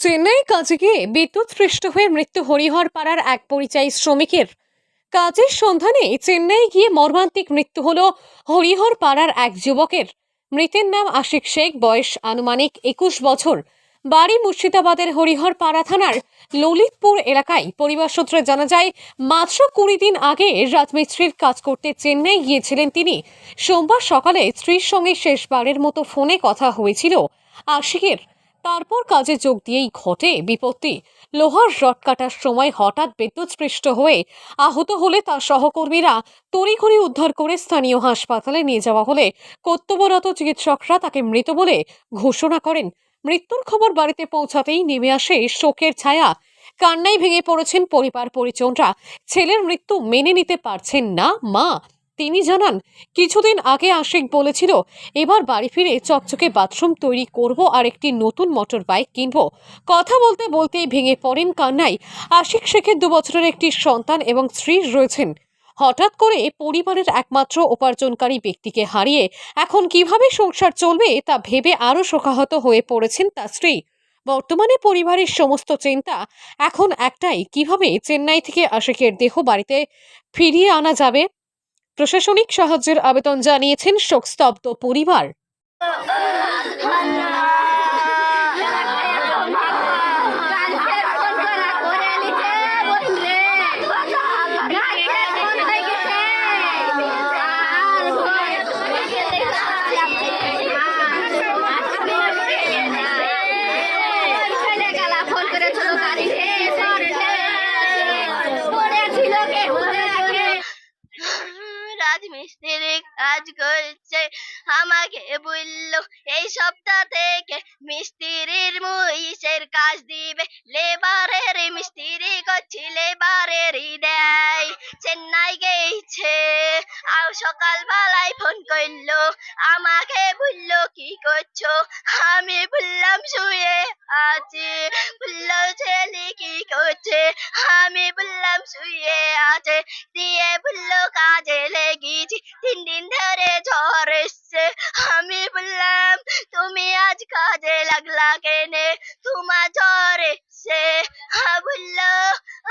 চেন্নাই কাজে গিয়ে বিদ্যুৎ সৃষ্ট হয়ে মৃত্যু হরিহর পাড়ার এক পরিযায়ী শ্রমিকের। কাজের সন্ধানে চেন্নাই গিয়ে মর্মান্তিক মৃত্যু হল হরিহর পাড়ার এক যুবকের। মৃতের নাম আশিক শেখ, বয়স আনুমানিক একুশ বছর। বাড়ি মুর্শিদাবাদের হরিহর পাড়া থানার ললিতপুর এলাকায় পরিবার সূত্রে জানা যায়, মাত্র কুড়ি দিন আগে রাজমিস্ত্রির কাজ করতে চেন্নাই গিয়েছিলেন তিনি। সোমবার সকালে স্ত্রীর সঙ্গে শেষবারের মতো ফোনে কথা হয়েছিল আশিকের। তারপর কাজে যোগ দিয়েই ঘটে বিপত্তি। লোহার রড কাটার সময় হঠাৎ বিদ্যুৎস্পৃষ্ট হয়ে আহত হলে তার সহকর্মীরা তড়িঘড়ি উদ্ধার করে স্থানীয় হাসপাতালে নিয়ে যাওয়া হলে কর্তব্যরত চিকিৎসকরা তাকে মৃত বলে ঘোষণা করেন। মৃত্যুর খবর বাড়িতে পৌঁছাতেই নেমে আসে শোকের ছায়া। কান্নায় ভেঙে পড়েছেন পরিবার পরিজনরা। ছেলের মৃত্যু মেনে নিতে পারছেন না মা। তিনি জানান, কিছুদিন আগে আশিক বলেছিল, এবার বাড়ি ফিরে চকচকে বাথরুম তৈরি করব আর একটি নতুন মোটর বাইক কিনবো। কথা বলতে বলতেই ভেঙে পড়েন কান্নায়। আশিক শেখের দু বছরের একটি সন্তান এবং স্ত্রী রয়েছেন। হঠাৎ করে পরিবারের একমাত্র উপার্জনকারী ব্যক্তিকে হারিয়ে এখন কীভাবে সংসার চলবে তা ভেবে আরও শোকাহত হয়ে পড়েছেন তার স্ত্রী। বর্তমানে পরিবারের সমস্ত চিন্তা এখন একটাই, কীভাবে চেন্নাই থেকে আশিকের দেহ বাড়িতে ফিরিয়ে আনা যাবে? প্রশাসনিক সাহায্যের আবেদন জানিয়েছেন শোকস্তব্ধ পরিবার। কাজ করছে আমাকে বলল, এই সপ্তাহ থেকে মিস্ত্রির মুইসের কাজ দিবে, লেবারের মিস্ত্রি করছি, লেবারেরই দেয়, চেন্নাই গেছে আর সকালবেলায় বলল কি করছ? আমি বললাম শুয়ে আছি। বলল ছেলে কি করছে? আমি বললাম শুয়ে আছে। দিয়ে বলল কাজে লেগেছি। তিন দিন ধরে জ্বর এসছে। আমি বললাম তুমি আজ কাজে লাগলা কেনে? তোমার জ্বর এসছে। বলল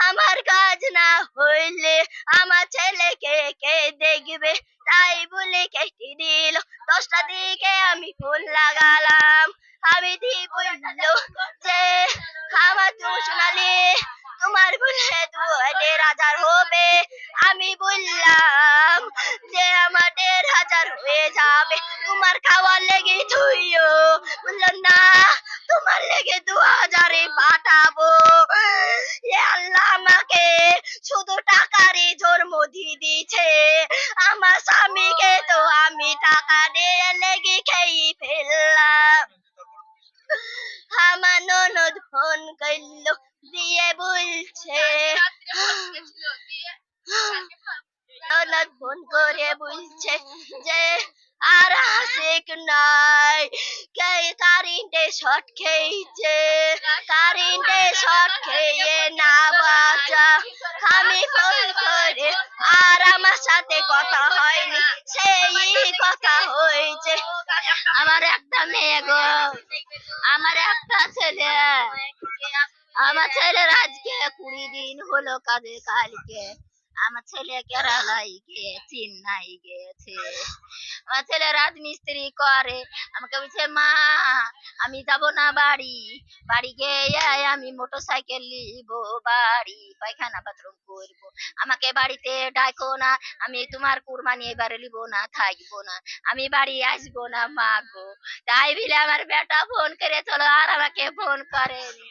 আমার কাজ না হইলে আমার ছেলেকে কে দেখবে? বললাম যে আমার দেড় হাজার হয়ে যাবে। তোমার খাওয়ার লেগে থুইও বলল না, তোমার লেগে দু হাজারে পাঠাবো। আল্লাহ আমাকে শুধু টাকারই জন্ম দিয়ে আমার স্বামীকে তো আমি টাকা দিয়ে লেগে খেয়ে ফেললাম। আমার ননদ ফোন করল, দিয়ে বলছে করে বলছে যে আর আশিক নাই কে কারেন্টে শর্ট খেয়েছে কারেন্টে শর্ট খেয়ে না বাঁচা আমি ফোন করে আর আমার সাথে কথা হয়নি সেই কথা হয়েছে আমার একটা মেয়ে গো আমার একটা ছেলে আমার ছেলের আজকে কুড়ি দিন হলো কাজে কালকে আমার ছেলে কেরালাই গিয়ে চেন্নাই গেছে। আমার ছেলে রাজমিস্ত্রি করে, আমাকে বলছে, মা, আমি যাব না বাড়ি। বাড়ি গিয়ে আমি মোটর সাইকেল নিব, বাড়ি, পায়খানা বাথরুম করব। আমাকে বাড়িতে ডাকো না, আমি তোমার কুরবানি এবারে নিব না, থাকব না। আমি বাড়ি আসব না, মা গো। তাই বলে আমার বেটা ফোন করে, চলো আর আমাকে ফোন করেনি।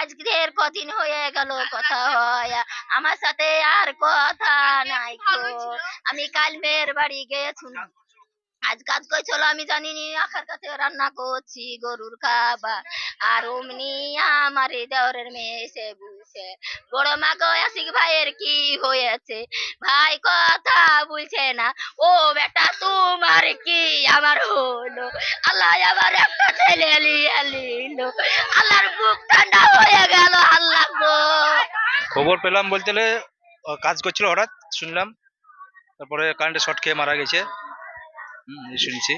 আজকের কদিন হয়ে গেল কথা হয়। আমার সাথে আর কথা নাই আমি কাল মেয়ের বাড়ি গেছিলাম আজ কাজ করছিল আমি জানিনি আখার কাছে রান্না করছি, গরুর খাবার। আর অমনি আমার দেওরের মেয়ে এসে বলছে, বড় মা গো আসিক ভাইয়ের কি হয়েছে? ভাই কথা বলছে না। ও বেটা, তোমার কি আমার হলো? আল্লাহ আবার একটা ছেলে নিল। আল্লাহর বুক ঠান্ডা হয়ে গেল, আল্লাহ গো। খবর পেলাম বলতে কাজ করছিল হঠাৎ, শুনলাম। তারপরে কারেন্টে শর্ট খেয়ে মারা গেছে। শুনছি।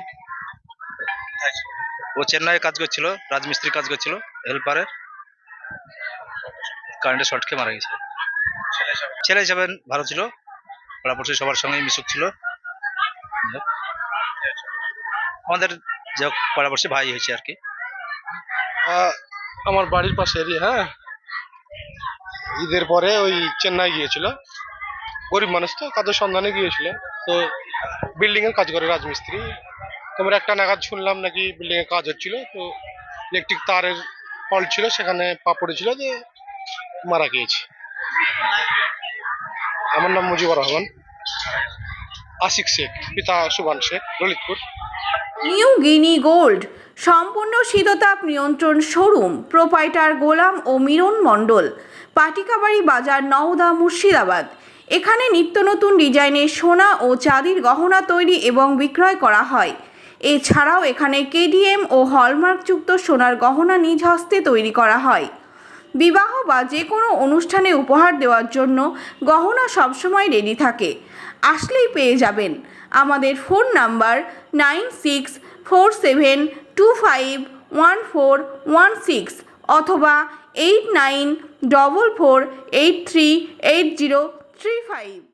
ও চেন্নাই কাজ করছিল, রাজমিস্ত্রি কাজ করছিল, হেল্পারের। কারেন্টে শর্ট খেয়ে মারা গেছে। ছেলে হিসাবে ভালো ছিল পাড়াপড়শি সবার সঙ্গে মিশুক ছিল। আমাদের যে পাড়াপড়শি ভাই হয়েছে আর কি। আমার বাড়ির পাশেরই হ্যাঁ? ঈদের পরে ওই চেন্নাই গিয়েছিল। গরিব মানুষ তো, কাজের সন্ধানে গিয়েছিল। তো বিল্ডিং এর কাজ করে রাজমিস্ত্রি। তোমার একটা নাগাদ শুনলাম নাকি বিল্ডিং এর কাজ হচ্ছিল, তো ইলেকট্রিক তারের ফল্ট ছিল, সেখানে পা পড়েছিল যে মারা গিয়েছে। আমার নাম মুজিবুর রহমান। আশিক শেখ, পিতা Subhan Sheikh, Lalitpur. New Guinea gold, সম্পূর্ণ শীততাপ নিয়ন্ত্রণ শোরুম, প্রোপাইটার গোলাম ও মিরন মণ্ডল, পাটিকাবাড়ি বাজার নওদা মুর্শিদাবাদ। এখানে নিত্য নতুন ডিজাইনের সোনা ও চাঁদির গহনা তৈরি এবং বিক্রয় করা হয়। এছাড়াও এখানে কেডিএম ও হলমার্কযুক্ত সোনার গহনা নিজ হস্তে তৈরি করা হয়। বিবাহ বা যে কোনো অনুষ্ঠানে উপহার দেওয়ার জন্য গহনা সবসময় রেডি থাকে। আসলেই পেয়ে যাবেন। আমাদের phone number nine six four seven two five one four one six অথবা eight nine double four eight three eight zero three five